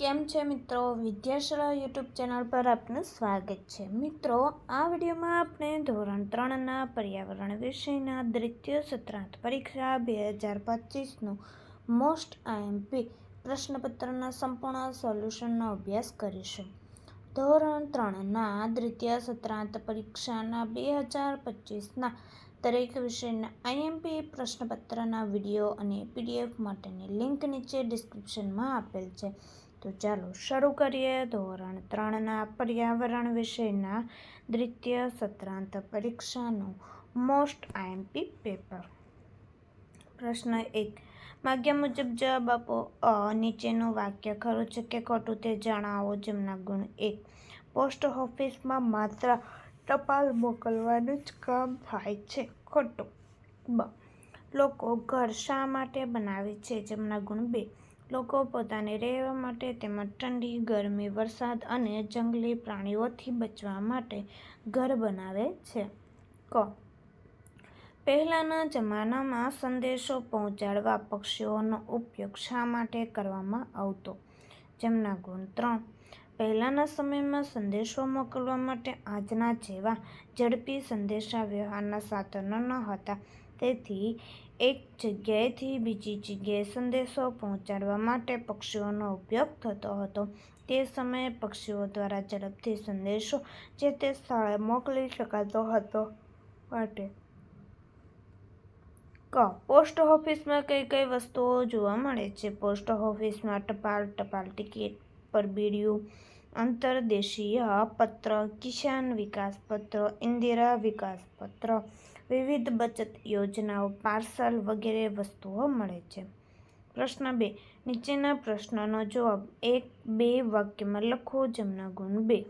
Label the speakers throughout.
Speaker 1: કેમ છે મિત્રો? વિદ્યાશાળા યુટ્યુબ ચેનલ પર આપનું સ્વાગત છે. મિત્રો, આ વિડીયોમાં આપણે ધોરણ ત્રણના પર્યાવરણ વિષયના દ્વિતીય સત્રાંત પરીક્ષા બે હજાર પચીસનું મોસ્ટ આઈએમપી પ્રશ્નપત્રના સંપૂર્ણ સોલ્યુશનનો અભ્યાસ કરીશું. ધોરણ ત્રણના દ્વિતીય સત્રાંત પરીક્ષાના બે હજાર પચીસના દરેક વિષયના આઈએમપી પ્રશ્નપત્રના વીડિયો અને પીડીએફ માટેની લિંક નીચે ડિસ્ક્રિપ્શનમાં આપેલ છે. તો ચાલો શરૂ કરીએ ધોરણ ત્રણના પર્યાવરણ વિષયના દ્વિતીય સત્રાંત પરીક્ષાનું મોસ્ટ આઈએમપી પેપર પ્રશ્ન એક. માગ્યા મુજબ જવાબ આપો. અ. નીચેનું વાક્ય ખરું છે કે ખોટું તે જણાવો જેમના ગુણ એક. પોસ્ટ ઓફિસમાં માત્ર ટપાલ મોકલવાનું જ કામ થાય છે ખોટું. બ. લોકો ઘર શા માટે બનાવે છે જેમના ગુણ બે. લોકો પોતાને રહેવા માટે તેમજ ઠંડી, ગરમી, વરસાદ અને જંગલી પ્રાણીઓથી બચવા માટે ઘર બનાવે છે. ક. પહેલાંના જમાનામાં સંદેશો પહોંચાડવા પક્ષીઓનો ઉપયોગ શા માટે કરવામાં આવતો? જેમના ગુણ ત્રણ. પહેલાંના સમયમાં સંદેશો મોકલવા માટે આજના જેવા ઝડપી સંદેશા વ્યવહારના સાધનો ન હતા. તેથી એક જગ્યાએથી બીજી જગ્યાએ સંદેશો પહોંચાડવા માટે પક્ષીઓનો ઉપયોગ થતો હતો. તે સમયે પક્ષીઓ દ્વારા ઝડપથી સંદેશો જે તે સ્થળે મોકલી શકાતો હતો માટે ક. પોસ્ટ ઓફિસમાં કઈ કઈ વસ્તુઓ જોવા મળે છે? પોસ્ટ ઓફિસમાં ટપાલ ટપાલ ટિકિટ પરબીડિયું અંતરદેશીય પત્ર, કિસાન વિકાસ પત્ર, ઇન્દિરા વિકાસ પત્ર વિવિધ બચત યોજનાઓ, પાર્સલ વગેરે વસ્તુઓ મળે છે. પ્રશ્ન બે. નીચેના પ્રશ્નનો જવાબ. એક, બે વાક્યમાં લખો જેમના ગુણ બે.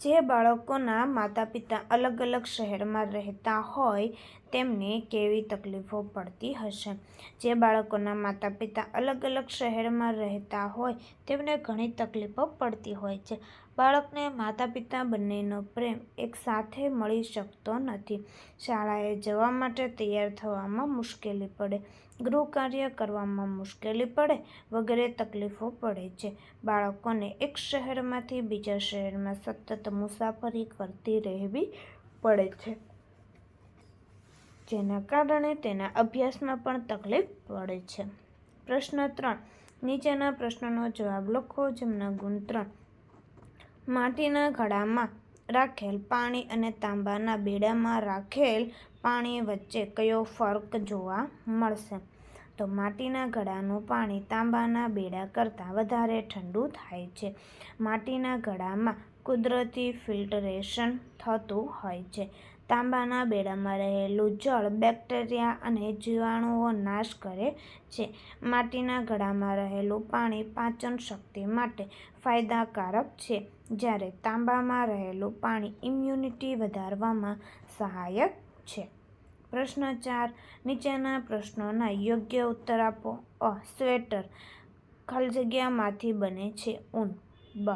Speaker 1: જે બાળકોના માતા પિતા અલગ અલગ શહેરમાં રહેતા હોય, તેમને કેવી તકલીફો પડતી હશે? જે બાળકોના માતા પિતા અલગ અલગ શહેરમાં રહેતા હોય, તેમને ઘણી તકલીફો પડતી હોય છે. બાળકને માતા પિતા બંનેનો પ્રેમ એક સાથે મળી શકતો નથી. શાળાએ જવા માટે તૈયાર થવામાં મુશ્કેલી પડે ગૃહ કાર્ય કરવામાં મુશ્કેલી પડે વગેરે તકલીફો પડે છે. બાળકોને એક શહેરમાંથી બીજા શહેરમાં સતત મુસાફરી કરતી રહેવી પડે છે. જેના કારણે તેના અભ્યાસમાં પણ તકલીફ પડે છે. પ્રશ્ન ત્રણ. નીચેના પ્રશ્નનો જવાબ લખો. જેમના ગુણ ત્રણ. માટીના ઘડામાં રાખેલ પાણી અને તાંબાના બેડામાં રાખેલ પાણી વચ્ચે કયો ફર્ક જોવા મળશે? તો માટીના ઘડાનું પાણી તાંબાના બેડા કરતાં વધારે ઠંડુ થાય છે. માટીના ઘડામાં કુદરતી ફિલ્ટરેશન થતું હોય છે. તાંબાના બેડામાં રહેલું જળ બેક્ટેરિયા અને જીવાણુઓ નાશ કરે છે. માટીના ઘડામાં રહેલું પાણી પાચન શક્તિ માટે ફાયદાકારક છે. જ્યારે તાંબામાં રહેલું પાણી ઇમ્યુનિટી વધારવામાં સહાયક છે. પ્રશ્ન ચાર, નીચેના પ્રશ્નોના યોગ્ય ઉત્તર આપો. અ, સ્વેટર ખાલી જગ્યામાંથી બને છે. ઊન બ,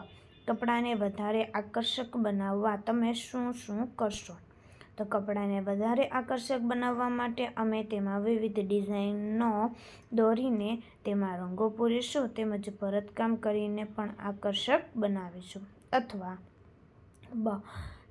Speaker 1: કપડાને વધારે આકર્ષક બનાવવા તમે શું શું કરશો? તો કપડાને વધારે આકર્ષક બનાવવા માટે અમે તેમાં વિવિધ ડિઝાઇનનો દોરીને, તેમાં રંગો પૂરીશું, તેમજ ભરતકામ કરીને પણ આકર્ષક બનાવીશું. અથવા બ,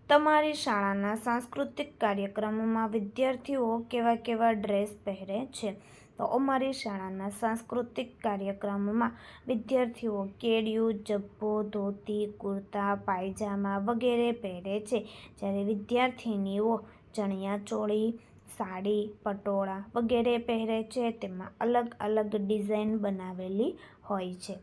Speaker 1: તમારી શાળાના સાંસ્કૃતિક કાર્યક્રમોમાં વિદ્યાર્થીઓ કેવા કેવા ડ્રેસ પહેરે છે? તો અમારી શાળાના સાંસ્કૃતિક કાર્યક્રમોમાં વિદ્યાર્થીઓ કેડિયું, જબ્બો, ધોતી, કુર્તા, પાયજામા વગેરે પહેરે છે. જ્યારે વિદ્યાર્થિનીઓ ચણિયાચોળી સાડી, પટોળા વગેરે પહેરે છે, તેમાં અલગ અલગ ડિઝાઇન બનાવેલી હોય છે.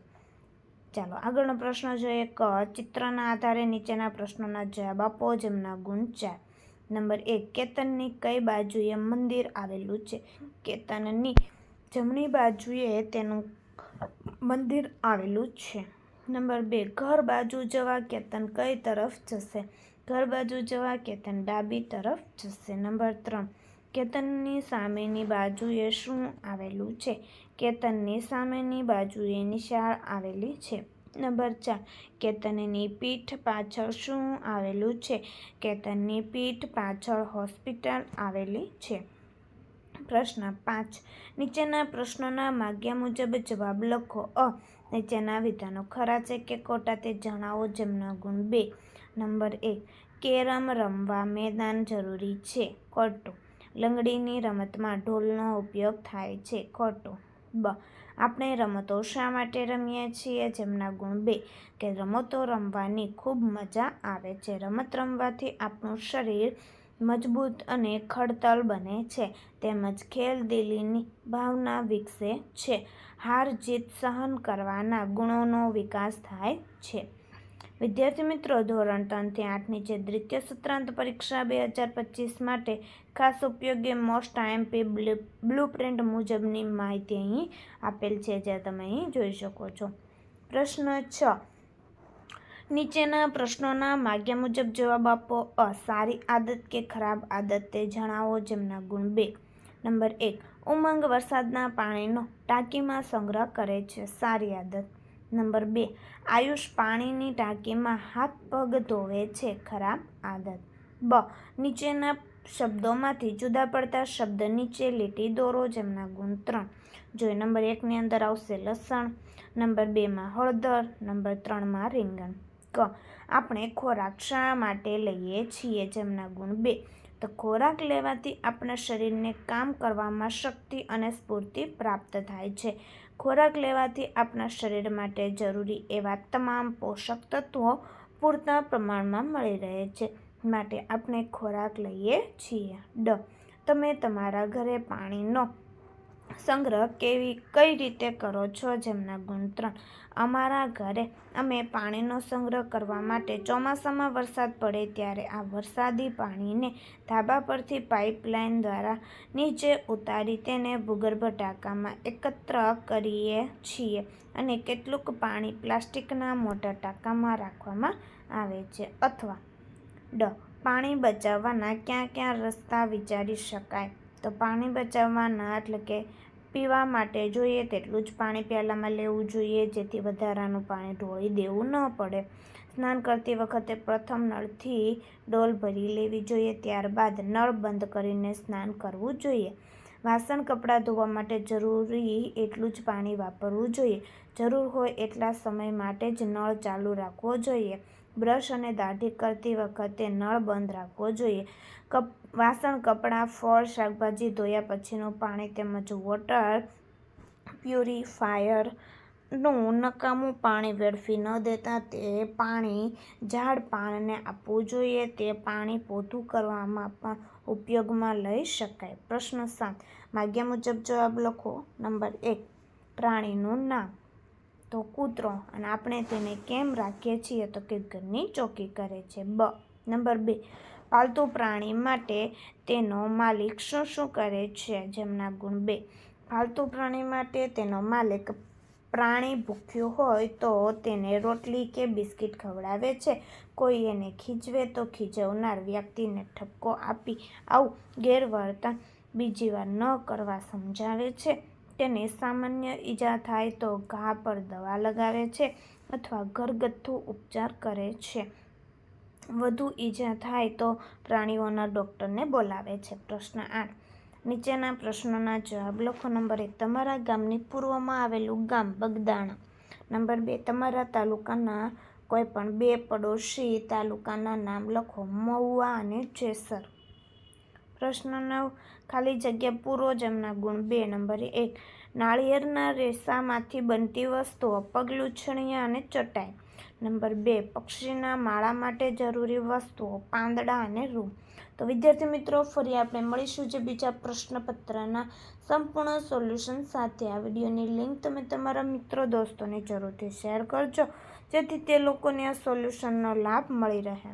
Speaker 1: ચાલો, આગળનો પ્રશ્ન જોઈએ. ક, ચિત્રના આધારે નીચેના પ્રશ્નોના જવાબ આપો. જેમના ગુણ ચાર. નંબર એક, કેતનની કઈ બાજુએ મંદિર આવેલું છે? કેતનની જમણી બાજુએ તેનું મંદિર આવેલું છે. નંબર બે, ઘર બાજુ જવા કેતન કઈ તરફ જશે? ઘર બાજુ જવા કેતન ડાબી તરફ જશે. નંબર ત્રણ, કેતનની સામેની બાજુએ શું આવેલું છે? કેતનની સામેની બાજુએ નિશાળ આવેલી છે. નંબર ચાર. કેતનની પીઠ પાછળ શું આવેલું છે? કેતનની પીઠ પાછળ હોસ્પિટલ આવેલી છે. પ્રશ્ન પાંચ. નીચેના પ્રશ્નોના માગ્યા મુજબ જવાબ લખો. અ. નીચેના વિધાનો ખરા છે કે ખોટા તે જણાવો જેમના ગુણ બે. નંબર એક કેરમ રમવા મેદાન જરૂરી છે. ખોટું. લંગડીની રમતમાં ઢોલનો ઉપયોગ થાય છે. ખોટું. બ. આપણે રમતો શા માટે રમીએ છીએ? જેમના ગુણ બે, કે રમતો રમવાની ખૂબ મજા આવે છે. રમત રમવાથી આપણું શરીર મજબૂત અને ખડતલ બને છે. તેમજ ખેલદિલીની ભાવના વિકસે છે. હાર જીત સહન કરવાના ગુણોનો વિકાસ થાય છે. વિદ્યાર્થી મિત્રો, ધોરણ ત્રણથી આઠની જે દ્વિતીય સત્રાંત પરીક્ષા બે હજાર પચીસ માટે ખાસ ઉપયોગી મોસ્ટ આઈએમપી બ્લુ પ્રિન્ટ મુજબની માહિતી અહીં આપેલ છે, જે તમે અહીં જોઈ શકો છો. પ્રશ્ન છ. નીચેના પ્રશ્નોના માગ્યા મુજબ જવાબ આપો. અ. સારી આદત કે ખરાબ આદત તે જણાવો, જેમના ગુણ બે. નંબર એક. ઉમંગ વરસાદના પાણીનો ટાંકીમાં સંગ્રહ કરે છે. સારી આદત. નંબર બે. આયુષ પાણીની ટાંકીમાં હાથ પગ ધોવે છે. ખરાબ આદત. બ. નીચેના શબ્દોમાંથી જુદા પડતા શબ્દ નીચે લીટી દોરો જેમના ગુણ ત્રણ. જો નંબર એકની અંદર આવશે લસણ. નંબર બેમાં હળદર. નંબર ત્રણમાં રીંગણ. ક. આપણે ખોરાક શા માટે લઈએ છીએ જેમના ગુણ બે. તો ખોરાક લેવાથી આપણા શરીરને કામ કરવામાં શક્તિ અને સ્ફૂર્તિ પ્રાપ્ત થાય છે. ખોરાક લેવાથી આપણા શરીર માટે જરૂરી એવા તમામ પોષક તત્વો પૂરતા પ્રમાણમાં મળી રહે છે. માટે આપણે ખોરાક લઈએ છીએ. ડ. તમે તમારા ઘરે પાણીનો સંગ્રહ કેવી, કઈ રીતે કરો છો જેમના ગુણ અમારા ઘરે અમે પાણીનો સંગ્રહ કરવા માટે ચોમાસામાં વરસાદ પડે ત્યારે આ વરસાદી પાણીને ધાબા પરથી પાઇપલાઇન દ્વારા નીચે ઉતારી તેને ભૂગર્ભ ટાંકામાં એકત્ર કરીએ છીએ અને કેટલુંક પાણી પ્લાસ્ટિકના મોટા ટાંકામાં રાખવામાં આવે છે. અથવા ડ, પાણી બચાવવાના ક્યાં ક્યાં રસ્તા વિચારી શકાય? તો પાણી બચાવવાના, એટલે કે પીવા માટે જોઈએ તેટલું જ પાણી પ્યાલામાં લેવું જોઈએ, જેથી વધારાનું પાણી ઢોળી દેવું ન પડે. સ્નાન કરતી વખતે પ્રથમ નળથી ડોલ ભરી લેવી જોઈએ, ત્યારબાદ નળ બંધ કરીને સ્નાન કરવું જોઈએ. વાસણ, કપડાં ધોવા માટે જરૂરી એટલું જ પાણી વાપરવું જોઈએ. જરૂર હોય એટલા સમય માટે જ નળ ચાલુ રાખવો જોઈએ. બ્રશ અને દાઢી કરતી વખતે નળ બંધ રાખવો જોઈએ. કપ, વાસણ, કપડાં, ફળ, શાકભાજી ધોયા પછીનું પાણી તેમજ વોટર પ્યુરિફાયરનું નકામું પાણી વેડફી ન દેતા તે પાણી ઝાડ પાનને આપવું જોઈએ. તે પાણી પોતું કરવામાં પણ ઉપયોગમાં લઈ શકાય. પ્રશ્ન સાત. માગ્યા મુજબ જવાબ લખો. નંબર એક. પ્રાણીનું નામ. તો કૂતરો અને આપણે તેને કેમ રાખીએ છીએ તો કે ઘરની ચોકી કરે છે. બ. નંબર બે. પાલતુ પ્રાણી માટે તેનો માલિક શું શું કરે છે જેમના ગુણ બે. પાલતુ પ્રાણી માટે તેનો માલિક પ્રાણી ભૂખ્યું હોય તો તેને રોટલી કે બિસ્કિટ ખવડાવે છે. કોઈ એને ખીજવે તો ખીજવનાર વ્યક્તિને ઠપકો આપી આવું ગેરવર્તન બીજી વાર ન કરવા સમજાવે છે. તેને સામાન્ય ઈજા થાય તો ઘા પર દવા લગાવે છે અથવા ઘરગથ્થુ ઉપચાર કરે છે. વધુ ઈજા થાય તો પ્રાણીઓના ડૉક્ટરને બોલાવે છે. પ્રશ્ન આઠ. નીચેના પ્રશ્નોના જવાબ લખો. નંબર એક. તમારા ગામની પૂર્વમાં આવેલું ગામ બગદાણા. નંબર બે. તમારા તાલુકાના કોઈ પણ બે પડોશી તાલુકાના નામ લખો. મહુવા અને જેસર. પ્રશ્ન નવ ખાલી જગ્યા પૂરો જેમના ગુણ. બે, નંબર એક, નાળિયેરના રેસામાંથી બનતી વસ્તુઓ પગલૂછણિયા અને ચટાઈ. નંબર બે, પક્ષીના માળા માટે જરૂરી વસ્તુઓ, પાંદડા અને રૂ તો વિદ્યાર્થી મિત્રો, ફરી આપણે મળીશું જે બીજા પ્રશ્નપત્રના સંપૂર્ણ સોલ્યુશન સાથે. આ વિડીયોની લિંક તમે તમારા મિત્રો દોસ્તોને જરૂરથી શેર કરજો, જેથી તે લોકોને આ સોલ્યુશનનો લાભ મળી રહે.